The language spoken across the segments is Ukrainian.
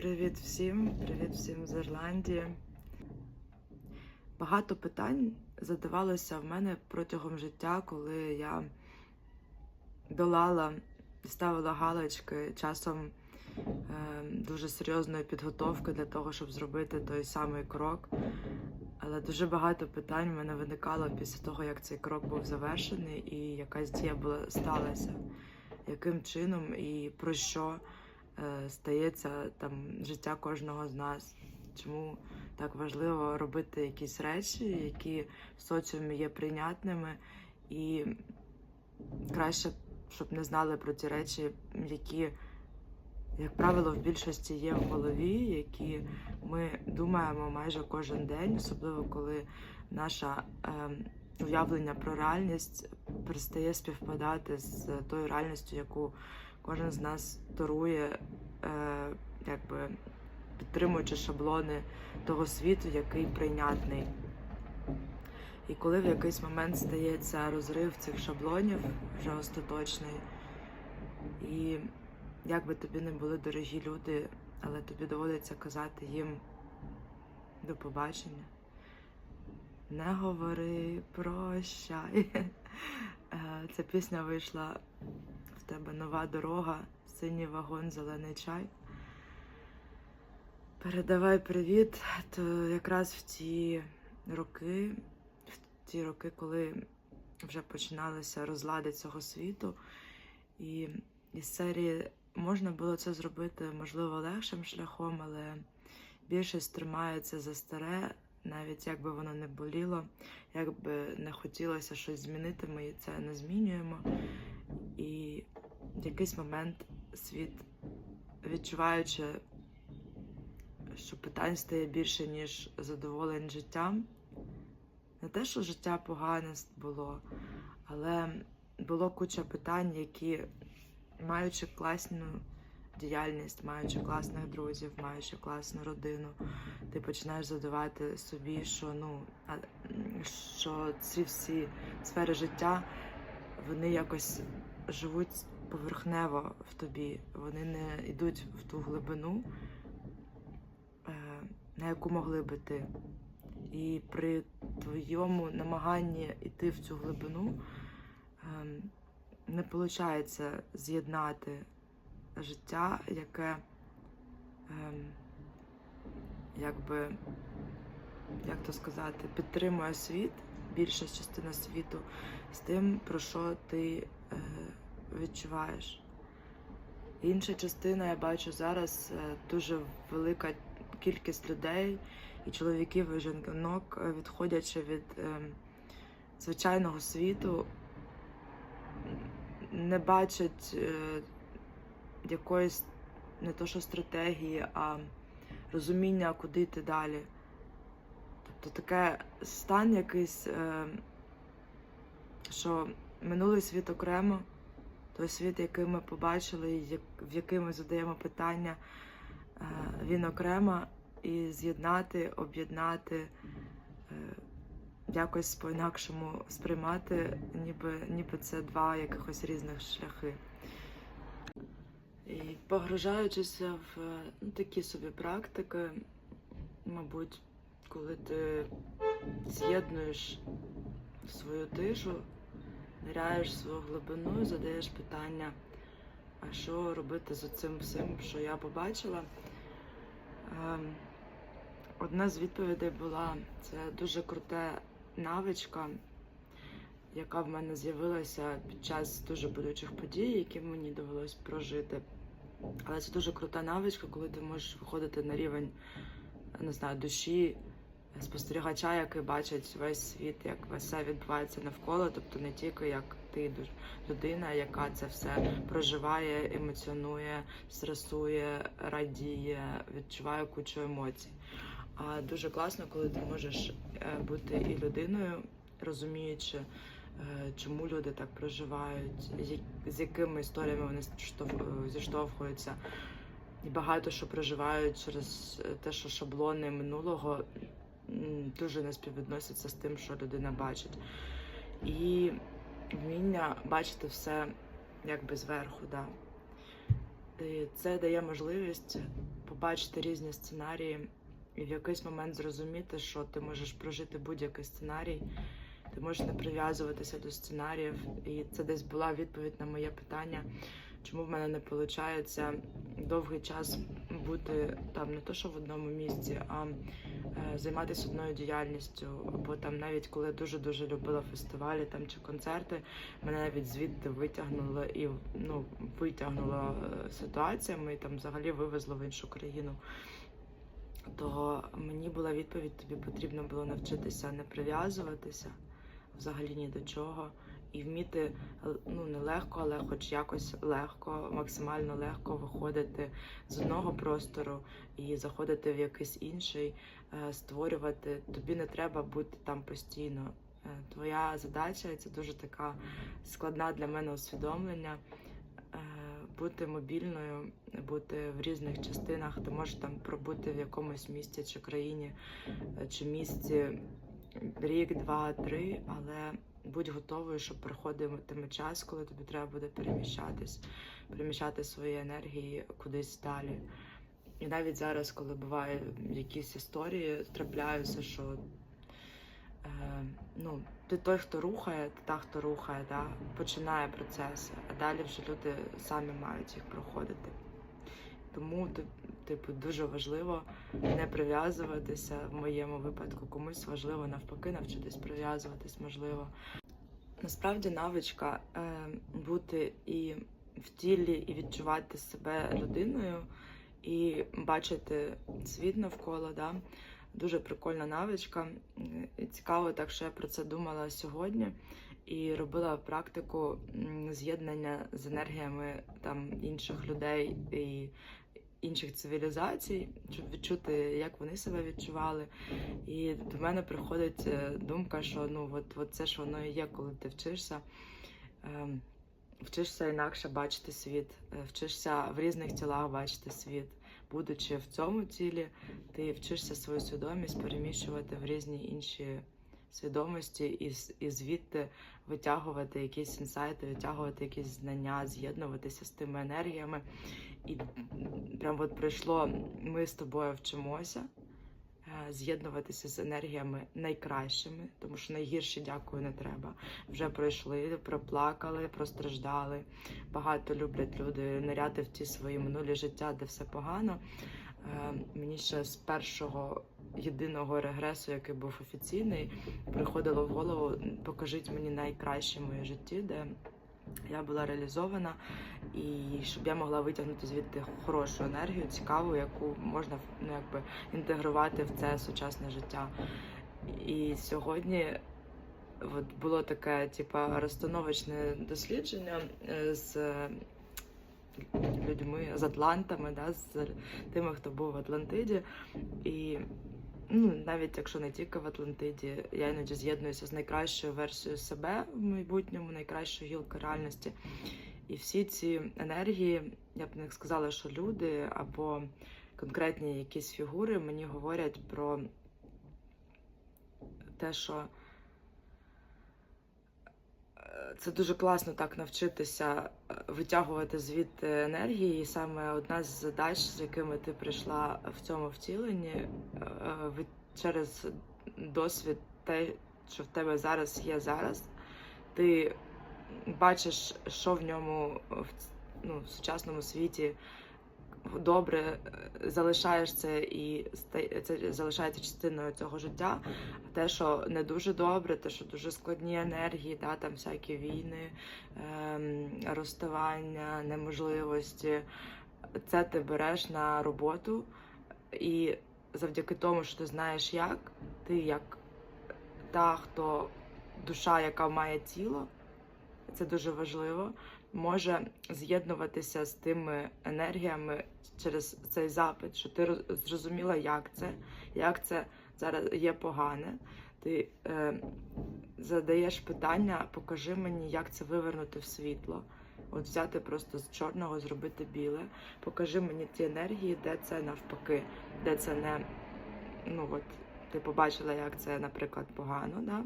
Привіт всім, привіт всім з Ірландії. Багато питань задавалося в мене протягом життя, коли я долала, ставила галочки часом е, дуже серйозної підготовки для того, щоб зробити той самий крок. Але дуже багато питань в мене виникало після того, як цей крок був завершений, і якась дія була сталася. Яким чином і про що стається там життя кожного з нас? Чому так важливо робити якісь речі, які в соціумі є прийнятними, і краще, щоб не знали про ті речі, які, як правило, в більшості є в голові, які ми думаємо майже кожен день, особливо коли наше уявлення про реальність перестає співпадати з тою реальністю, яку кожен з нас торує, е, якби підтримуючи шаблони того світу, який прийнятний. І коли в якийсь момент стається розрив цих шаблонів, вже остаточний, і як би тобі не були дорогі люди, але тобі доводиться казати їм до побачення. Не говори, прощай. Е, Ця пісня вийшла тебе нова дорога, синій вагон, зелений чай. Передавай привіт. То якраз в ті роки, в ті роки, коли вже починалися розлади цього світу, і із серії можна було це зробити, можливо, легшим шляхом, але більшість тримається за старе, навіть як би воно не боліло, як би не хотілося щось змінити, ми це не змінюємо. І в якийсь момент світ, відчуваючи, що питань стає більше, ніж задоволень життям. Не те, що життя погане було, але було куча питань, які, маючи класну діяльність, маючи класних друзів, маючи класну родину, ти починаєш задавати собі, що ну що ці всі сфери життя вони якось живуть поверхнево в тобі, вони не йдуть в ту глибину, е, на яку могли би ти. І при твоєму намаганні йти в цю глибину ем, не виходить з'єднати життя, яке ем, якби, як то сказати, підтримує світ, більша частина світу, з тим, про що ти е, відчуваєш. Інша частина, я бачу зараз е, дуже велика кількість людей, і чоловіків, і жінок, е, відходячи від е, звичайного світу, не бачать е, якоїсь не то що стратегії, а розуміння, куди йти далі. Тобто таке стан якийсь, е, що минулий світ окремо, той світ, який ми побачили, в який ми задаємо питання, е, він окремо, і з'єднати, об'єднати, е, якось по-інакшому сприймати, ніби, ніби це два якихось різних шляхи. І погружаючися в ну, такі собі практики, мабуть, коли ти з'єднуєш свою тишу, ниряєш свою глибину і задаєш питання, а що робити з цим всім, що я побачила. Ем, Одна з відповідей була це дуже крута навичка, яка в мене з'явилася під час дуже болючих подій, які мені довелось прожити. Але це дуже крута навичка, коли ти можеш виходити на рівень не знаю, душі спостерігача, який бачить весь світ, як все відбувається навколо, тобто не тільки як ти людина, яка це все проживає, емоціонує, стресує, радіє, відчуває кучу емоцій. А дуже класно, коли ти можеш е, бути і людиною, розуміючи, е, чому люди так проживають, з якими історіями вони штовх- зіштовхуються. І багато що проживають через те, що шаблони минулого дуже не співвідносяться з тим, що людина бачить. І вміння бачити все якби зверху, да. І це дає можливість побачити різні сценарії і в якийсь момент зрозуміти, що ти можеш прожити будь-який сценарій, ти можеш не прив'язуватися до сценаріїв. І це десь була відповідь на моє питання, чому в мене не виходить довгий час бути там не то, що в одному місці, а е, займатися одною діяльністю. Або там навіть коли я дуже-дуже любила фестивалі там чи концерти, мене навіть звідти витягнуло і ну, витягнула е, ситуаціями і там взагалі вивезло в іншу країну. То мені була відповідь, тобі потрібно було навчитися не прив'язуватися взагалі ні до чого. І вміти ну не легко, але хоч якось легко, максимально легко виходити з одного простору і заходити в якийсь інший, е, створювати. Тобі не треба бути там постійно. Е, Твоя задача, і це дуже така складна для мене усвідомлення. е, Бути мобільною, бути в різних частинах. Ти можеш там пробути в якомусь місті чи країні чи місті рік, два, три, але будь готовою, що приходитиме час, коли тобі треба буде переміщатись, переміщати свої енергії кудись далі. І навіть зараз, коли буває якісь історії, трапляються, що е, ну, ти той, хто рухає, ти та, хто рухає, да, починає процеси, а далі вже люди самі мають їх проходити. Тому типу, дуже важливо не прив'язуватися в моєму випадку. Комусь важливо навпаки навчитись прив'язуватись, можливо. Насправді навичка е, бути і в тілі, і відчувати себе людиною, і бачити світ навколо. Да? Дуже прикольна навичка. І цікаво, так що я про це думала сьогодні і робила практику з'єднання з енергіями там інших людей і інших цивілізацій, щоб відчути, як вони себе відчували. І до мене приходить е, думка, що ну от, от це ж воно і є, коли ти вчишся. ем, Вчишся інакше бачити світ, е, вчишся в різних тілах бачити світ. Будучи в цьому тілі, ти вчишся свою свідомість переміщувати в різні інші свідомості і, і звідти витягувати якісь інсайти, витягувати якісь знання, з'єднуватися з тими енергіями. І прям от прийшло, ми з тобою вчимося е, з'єднуватися з енергіями найкращими, тому що найгірші, дякую, не треба. Вже пройшли, проплакали, простраждали. Багато люблять люди ниряти в ті свої минулі життя, де все погано. Е, Мені ще з першого єдиного регресу, який був офіційний, приходило в голову: покажіть мені найкраще моє житті, де я була реалізована, і щоб я могла витягнути звідти хорошу енергію, цікаву, яку можна ну, якби, інтегрувати в це сучасне життя. І сьогодні от було таке, типа, розстановочне дослідження е, з людьми, з атлантами, да, з тими, хто був в Атлантиді. І ну, навіть якщо не тільки в Атлантиді, я іноді з'єднуюся з найкращою версією себе в майбутньому, найкращою гілкою реальності. І всі ці енергії, я б не сказала, що люди або конкретні якісь фігури мені говорять про те, що це дуже класно так навчитися е, витягувати звідти енергії. І саме одна з задач, з якими ти прийшла в цьому втіленні, е, через досвід, те, що в тебе зараз є зараз, ти бачиш, що в ньому ну, в сучасному світі добре, е, залишаєш це і це залишається частиною цього життя. А те, що не дуже добре, те, що дуже складні енергії, да, там всякі війни, ем, розставання, неможливості, це ти береш на роботу, і завдяки тому, що ти знаєш як, ти як та, хто душа, яка має тіло, це дуже важливо, може з'єднуватися з тими енергіями через цей запит, що ти роз- зрозуміла, як це, як це зараз є погане. Ти е, задаєш питання, покажи мені, як це вивернути в світло. От взяти просто з чорного, зробити біле. Покажи мені ті енергії, де це навпаки, де це не ну от ти побачила, як це, наприклад, погано, да?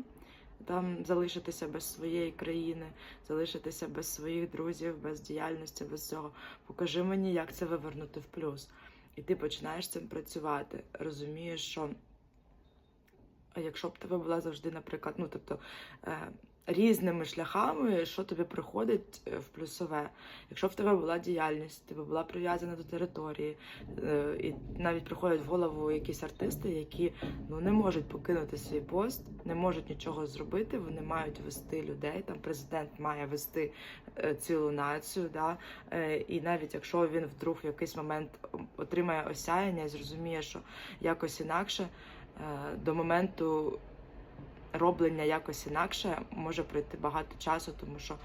Там залишитися без своєї країни, залишитися без своїх друзів, без діяльності, без цього. Покажи мені, як це вивернути в плюс. І ти починаєш цим працювати. Розумієш, що якщо б тебе була завжди, наприклад, ну тобто е, різними шляхами, що тобі приходить е, в плюсове. Якщо в тебе була діяльність, тебе була прив'язана до території, е, і навіть приходять в голову якісь артисти, які ну не можуть покинути свій пост, не можуть нічого зробити. Вони мають вести людей. Там президент має вести е, цілу націю. Да? І навіть якщо він вдруг в якийсь момент отримає осяяння і зрозуміє, що якось інакше до моменту роблення якось інакше може пройти багато часу, тому що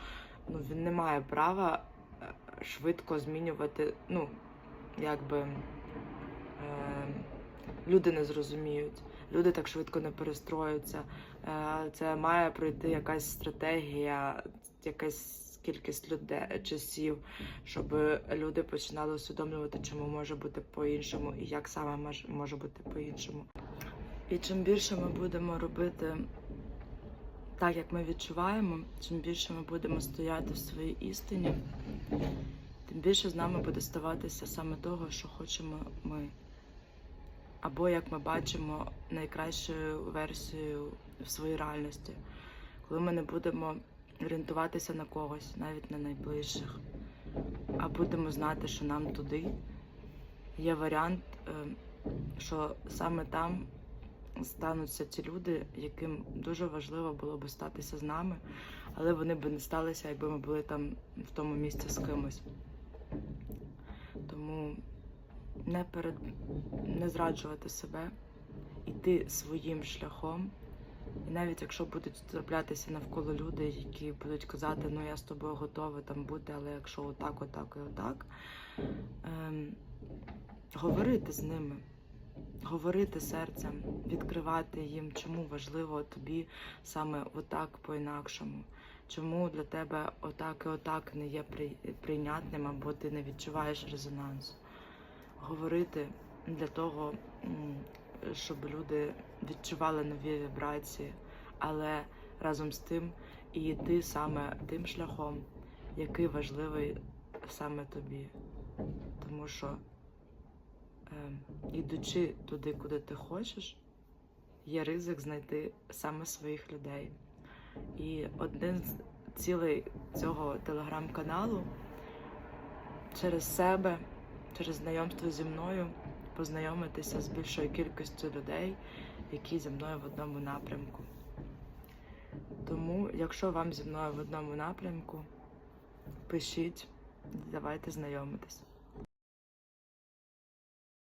ну, він не має права е, швидко змінювати, ну, якби е, люди не зрозуміють, люди так швидко не перестроюються. Е, це має пройти якась стратегія, якась кількість людей часів, щоб люди починали усвідомлювати, чому може бути по-іншому і як саме може, бути по-іншому. І чим більше ми будемо робити так, як ми відчуваємо, чим більше ми будемо стояти в своїй істині, тим більше з нами буде ставатися саме того, що хочемо ми. Або як ми бачимо найкращою версією в своїй реальності, коли ми не будемо орієнтуватися на когось, навіть на найближчих, а будемо знати, що нам туди є варіант, е, що саме там стануться ті люди, яким дуже важливо було би статися з нами, але вони б не сталися, якби ми були там в тому місці з кимось. Тому не перед не зраджувати себе, іти своїм шляхом. І навіть якщо будуть траплятися навколо люди, які будуть казати, ну я з тобою готова там бути, але якщо отак, отак і отак, ем, говорити з ними, говорити серцем, відкривати їм, чому важливо тобі саме отак по-інакшому. Чому для тебе отак і отак не є прийнятним, або ти не відчуваєш резонансу. Говорити для того, щоб люди відчували нові вібрації, але разом з тим і йти саме тим шляхом, який важливий саме тобі. Тому що, ідучи туди, куди ти хочеш, є ризик знайти саме своїх людей. І один з цілей цього телеграм-каналу через себе, через знайомство зі мною познайомитися з більшою кількістю людей, які зі мною в одному напрямку. Тому, якщо вам зі мною в одному напрямку, пишіть, давайте знайомитись.